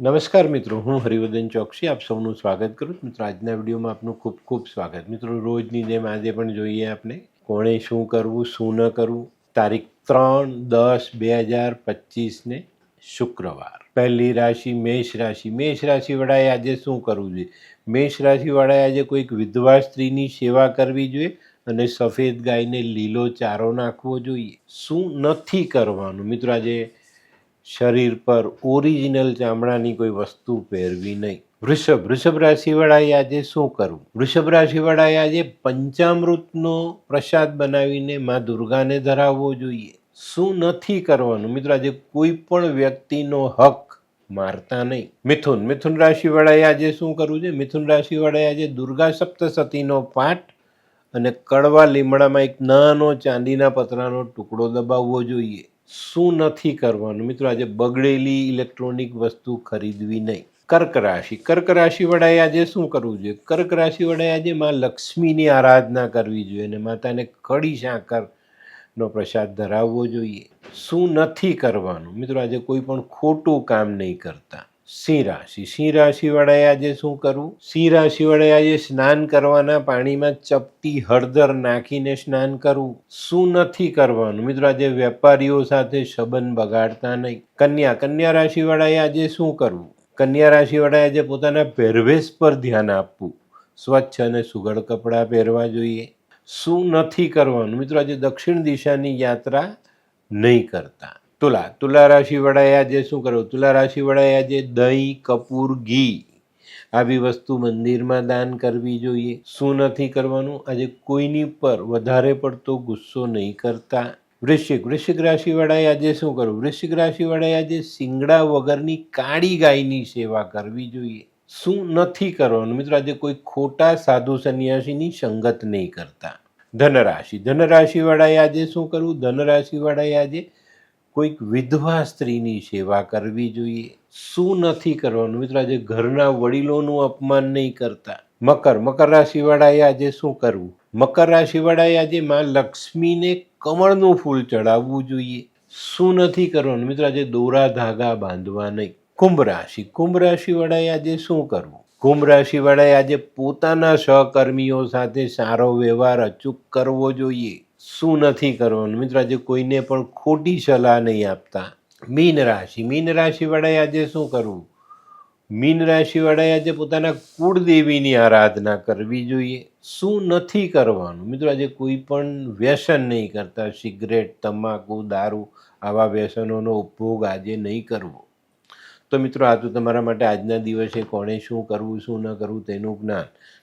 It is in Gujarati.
નમસ્કાર મિત્રો, હું હરિવર્ધન ચોકસી, આપ સૌનું સ્વાગત કરું છું. મિત્રો, આજના વિડીયોમાં આપનું ખૂબ ખૂબ સ્વાગત. મિત્રો, રોજની જેમ આજે પણ જોઈએ આપણે કોણે શું કરવું, શું ન કરવું. તારીખ ત્રણ દસ બે હજાર પચીસને શુક્રવાર. પહેલી રાશિ મેષ રાશિ. મેષ રાશિવાળાએ આજે શું કરવું જોઈએ? મેષ રાશિવાળાએ આજે કોઈક વિધવા સ્ત્રીની સેવા કરવી જોઈએ અને સફેદ ગાયને લીલો ચારો નાખવો જોઈએ. શું નથી કરવાનું? મિત્રો, આજે શરીર પર ઓરિજિનલ ચામડાની કોઈ વસ્તુ પહેરવી નહીં. વૃષભ વૃષભ રાશિવાળાએ આજે શું કરવું? વૃષભ રાશિવાળાએ આજે પંચામૃતનો પ્રસાદ બનાવીને મા દુર્ગાને ધરાવવો જોઈએ. શું નથી કરવાનું? મિત્રો, આજે કોઈ પણ વ્યક્તિનો હક મારતા નહીં. મિથુન મિથુન રાશિવાળાએ આજે શું કરવું છે? મિથુન રાશિવાળાએ આજે દુર્ગા સપ્તસતીનો પાઠ અને કડવા લીમડામાં એક નાનો ચાંદીના પતરાનો ટુકડો દબાવવો જોઈએ. શું નથી કરવાનું? મિત્રો, આજે બગડેલી ઇલેક્ટ્રોનિક વસ્તુ ખરીદવી નહીં. કર્ક રાશિ. કર્ક રાશિ વડાએ આજે શું કરવું જોઈએ? કર્ક રાશિ વડાએ આજે માં લક્ષ્મીની આરાધના કરવી જોઈએ અને માતાને કડી સાકરનો પ્રસાદ ધરાવવો જોઈએ. શું નથી કરવાનું? મિત્રો, આજે કોઈ પણ ખોટું કામ નહીં કરતા. સિંહ રાશિ. સિંહ રાશિ વડાએ આજે શું કરવું? સિંહ રાશિ વડાએ આજે સ્નાન કરવાના પાણીમાં ચપટી હળદર નાખીને સ્નાન કરવું. શું નથી કરવાનું? મિત્રો, આજે વેપારીઓ સાથે સંબંધ બગાડતા નહીં. કન્યા. કન્યા રાશિ વડાએ આજે શું કરવું? કન્યા રાશિ વડાએ આજે પોતાના પહેરવેશ પર ધ્યાન આપવું. સ્વચ્છ અને સુઘડ કપડાં પહેરવા જોઈએ. શું નથી કરવાનું? મિત્રો, આજે દક્ષિણ દિશાની યાત્રા નહીં કરતા. તુલા તુલા રાશિ વડાએ આજે શું કરવું? તુલા રાશિ વડાએ આજે દહીં, કપૂર, ઘી આવી વસ્તુ મંદિરમાં દાન કરવી જોઈએ. શું નથી કરવાનું? આજે કોઈની પર વધારે પડતો ગુસ્સો નહીં કરતા. વૃશ્ચિક વૃશ્ચિક રાશિવાળાએ આજે શું કરવું? વૃશ્ચિક રાશિવાળાએ આજે શિંગડા વગરની કાળી ગાયની સેવા કરવી જોઈએ. શું નથી કરવાનું? મિત્રો, આજે કોઈ ખોટા સાધુ સંન્યાસીની સંગત નહીં કરતા. ધનરાશિ ધનરાશિવાળાએ આજે શું કરવું? ધનરાશિવાળાએ આજે કોઈક વિધવા સ્ત્રીની સેવા કરવી જોઈએ. શું નથી કરવાનું? મિત્રો, આજે ઘરના વડીલોનું અપમાન નહીં કરતા. મકર મકર રાશિવાળાએ આજે શું કરવું? મકર રાશિવાળાએ આજે માં લક્ષ્મીને કમળનું ફૂલ ચડાવવું જોઈએ. શું નથી કરવાનું? મિત્રો, આજે દોરા ધાગા બાંધવા નહીં. કુંભ રાશિ, કુંભ રાશિવાળાએ આજે શું કરવું? કુંભ રાશિવાળાએ આજે પોતાના સહકર્મીઓ સાથે સારો વ્યવહાર અચૂક કરવો જોઈએ. શું નથી કરવાનું? મિત્રો, આજે કોઈને પણ ખોટી સલાહ નહીં આપતા. મીન રાશિ. મીન રાશિવાળાએ આજે શું કરવું? મીન રાશિવાળાએ આજે પોતાના કુળદેવીની આરાધના કરવી જોઈએ. શું નથી કરવાનું? મિત્રો, આજે કોઈ પણ વ્યસન નહીં કરતા. સિગરેટ, તમાકુ, દારૂ, આવા વ્યસનોનો ઉપયોગ આજે નહીં કરવો. તો મિત્રો, આ તો તમારા માટે આજના દિવસે કોણે શું કરવું, શું ન કરવું તેનું જ્ઞાન.